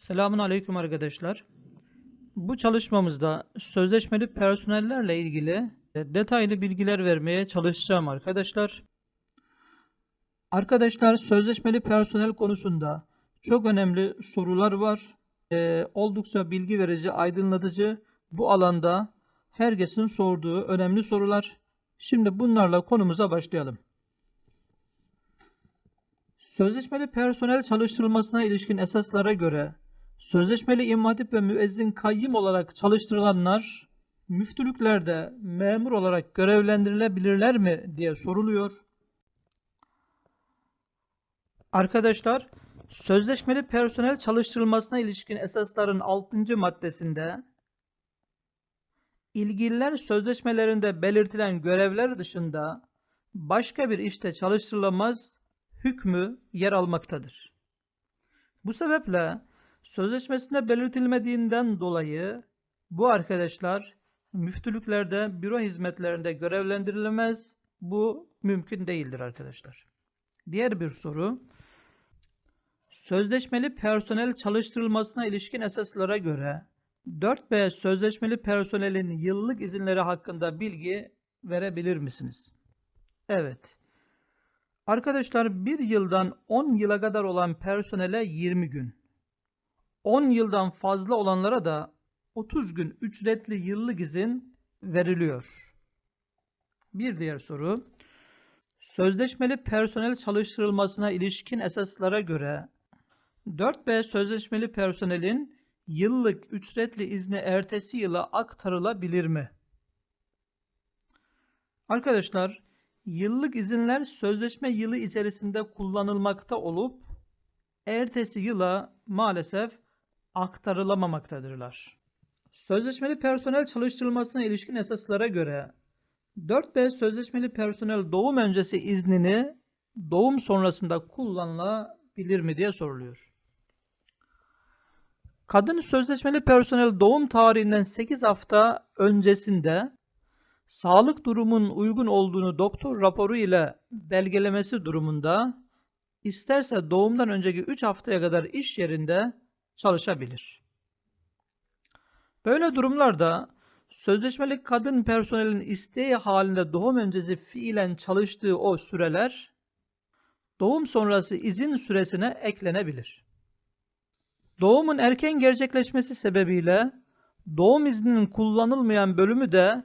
Selamun Aleyküm arkadaşlar. Bu çalışmamızda sözleşmeli personellerle ilgili e, detaylı bilgiler vermeye çalışacağım arkadaşlar. Arkadaşlar sözleşmeli personel konusunda çok önemli sorular var. Ee, oldukça bilgi verici, aydınlatıcı bu alanda herkesin sorduğu önemli sorular. Şimdi bunlarla konumuza başlayalım. Sözleşmeli personel çalıştırılmasına ilişkin esaslara göre sözleşmeli imam hatip ve müezzin kayyım olarak çalıştırılanlar müftülüklerde memur olarak görevlendirilebilirler mi diye soruluyor. Arkadaşlar sözleşmeli personel çalıştırılmasına ilişkin esasların 6. maddesinde ilgililer sözleşmelerinde belirtilen görevler dışında başka bir işte çalıştırılamaz hükmü yer almaktadır. Bu sebeple sözleşmesinde belirtilmediğinden dolayı bu arkadaşlar müftülüklerde, büro hizmetlerinde görevlendirilemez. Bu mümkün değildir arkadaşlar. Diğer bir soru. Sözleşmeli personel çalıştırılmasına ilişkin esaslara göre 4B sözleşmeli personelin yıllık izinleri hakkında bilgi verebilir misiniz? Evet. Arkadaşlar bir yıldan 10 yıla kadar olan personele 20 gün, 10 yıldan fazla olanlara da 30 gün ücretli yıllık izin veriliyor. Bir diğer soru. Sözleşmeli personel çalıştırılmasına ilişkin esaslara göre 4B sözleşmeli personelin yıllık ücretli izni ertesi yıla aktarılabilir mi? Arkadaşlar Yıllık izinler sözleşme yılı içerisinde kullanılmakta olup ertesi yıla maalesef aktarılamamaktadırlar. Sözleşmeli personel çalıştırılmasına ilişkin esaslara göre 4B sözleşmeli personel doğum öncesi iznini doğum sonrasında kullanılabilir mi diye soruluyor. Kadın sözleşmeli personel doğum tarihinden 8 hafta öncesinde sağlık durumun uygun olduğunu doktor raporu ile belgelemesi durumunda isterse doğumdan önceki 3 haftaya kadar iş yerinde çalışabilir. Böyle durumlarda sözleşmeli kadın personelin isteği halinde doğum öncesi fiilen çalıştığı o süreler doğum sonrası izin süresine eklenebilir. Doğumun erken gerçekleşmesi sebebiyle doğum izninin kullanılmayan bölümü de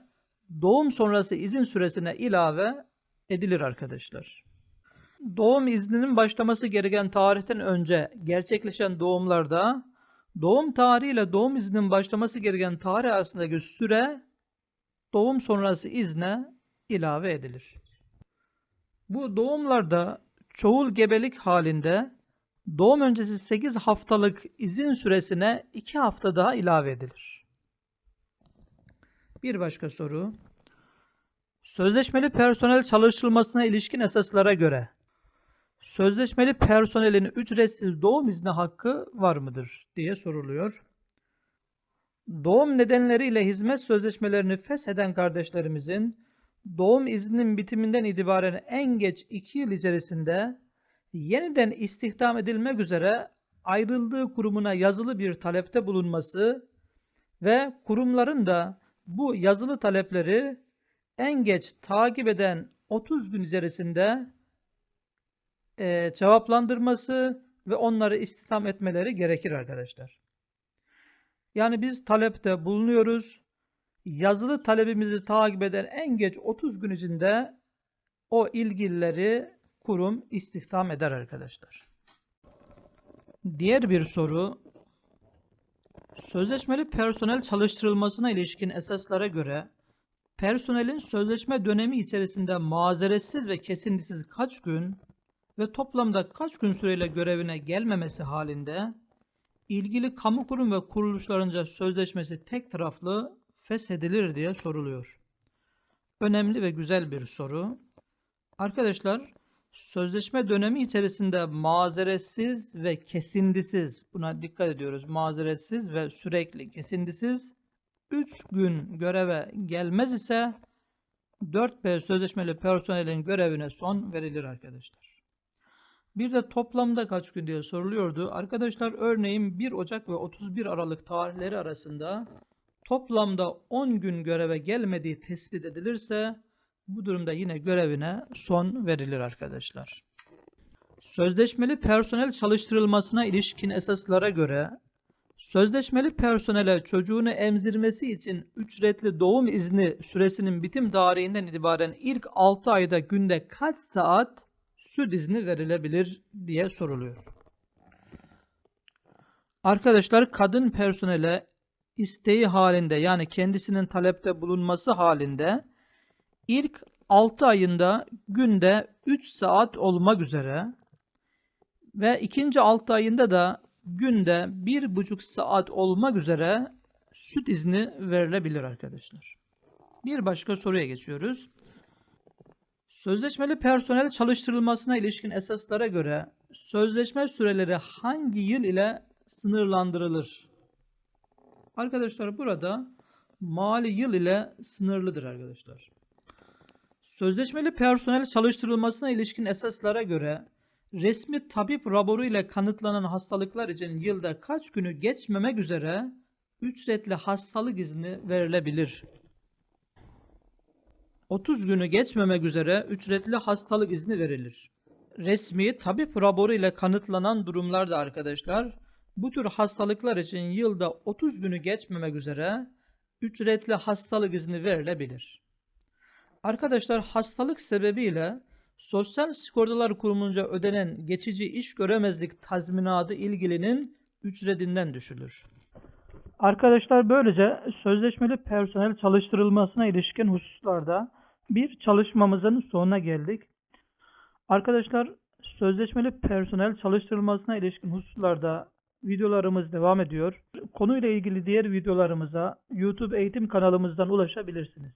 doğum sonrası izin süresine ilave edilir arkadaşlar. Doğum izninin başlaması gereken tarihten önce gerçekleşen doğumlarda doğum tarihi ile doğum izninin başlaması gereken tarih arasındaki süre doğum sonrası izne ilave edilir. Bu doğumlarda çoğul gebelik halinde doğum öncesi 8 haftalık izin süresine 2 hafta daha ilave edilir. Bir başka soru. Sözleşmeli personel çalıştırılmasına ilişkin esaslara göre sözleşmeli personelin ücretsiz doğum izni hakkı var mıdır diye soruluyor. Doğum nedenleriyle hizmet sözleşmelerini fesheden kardeşlerimizin doğum izninin bitiminden itibaren en geç 2 yıl içerisinde yeniden istihdam edilmek üzere ayrıldığı kurumuna yazılı bir talepte bulunması ve kurumların da bu yazılı talepleri en geç takip eden 30 gün içerisinde e, cevaplandırması ve onları istihdam etmeleri gerekir arkadaşlar. Yani biz talepte bulunuyoruz. Yazılı talebimizi takip eden en geç 30 gün içinde o ilgilileri kurum istihdam eder arkadaşlar. Diğer bir soru Sözleşmeli personel çalıştırılmasına ilişkin esaslara göre personelin sözleşme dönemi içerisinde mazeretsiz ve kesintisiz kaç gün ve toplamda kaç gün süreyle görevine gelmemesi halinde ilgili kamu kurum ve kuruluşlarınca sözleşmesi tek taraflı feshedilir diye soruluyor. Önemli ve güzel bir soru. Arkadaşlar sözleşme dönemi içerisinde mazeretsiz ve kesintisiz buna dikkat ediyoruz. Mazeretsiz ve sürekli kesintisiz 3 gün göreve gelmez ise 4B sözleşmeli personelin görevine son verilir arkadaşlar. Bir de toplamda kaç gün diye soruluyordu. Arkadaşlar örneğin 1 Ocak ve 31 Aralık tarihleri arasında toplamda 10 gün göreve gelmediği tespit edilirse bu durumda yine görevine son verilir arkadaşlar. Sözleşmeli personel çalıştırılmasına ilişkin esaslara göre sözleşmeli personele çocuğunu emzirmesi için ücretli doğum izni süresinin bitim tarihinden itibaren ilk 6 ayda günde kaç saat süt izni verilebilir diye soruluyor. Arkadaşlar kadın personele isteği halinde yani kendisinin talepte bulunması halinde ilk 6 ayında günde 3 saat olmak üzere ve ikinci 6 ayında da günde 1,5 saat olmak üzere süt izni verilebilir arkadaşlar. Bir başka soruya geçiyoruz. Sözleşmeli personel çalıştırılmasına ilişkin esaslara göre sözleşme süreleri hangi yıl ile sınırlandırılır? Arkadaşlar burada mali yıl ile sınırlıdır arkadaşlar. Sözleşmeli personel çalıştırılmasına ilişkin esaslara göre resmi tabip raporu ile kanıtlanan hastalıklar için yılda kaç günü geçmemek üzere ücretli hastalık izni verilebilir? 30 günü geçmemek üzere ücretli hastalık izni verilir. Resmi tabip raporu ile kanıtlanan durumlarda arkadaşlar bu tür hastalıklar için yılda 30 günü geçmemek üzere ücretli hastalık izni verilebilir. Arkadaşlar hastalık sebebiyle Sosyal Sigortalar Kurumu'nca ödenen geçici iş göremezlik tazminatı ilgilinin ücretinden düşülür. Arkadaşlar böylece sözleşmeli personel çalıştırılmasına ilişkin hususlarda bir çalışmamızın sonuna geldik. Arkadaşlar sözleşmeli personel çalıştırılmasına ilişkin hususlarda videolarımız devam ediyor. Konuyla ilgili diğer videolarımıza YouTube eğitim kanalımızdan ulaşabilirsiniz.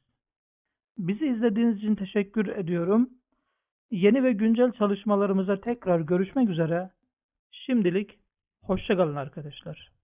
Bizi izlediğiniz için teşekkür ediyorum. Yeni ve güncel çalışmalarımıza tekrar görüşmek üzere. Şimdilik hoşçakalın arkadaşlar.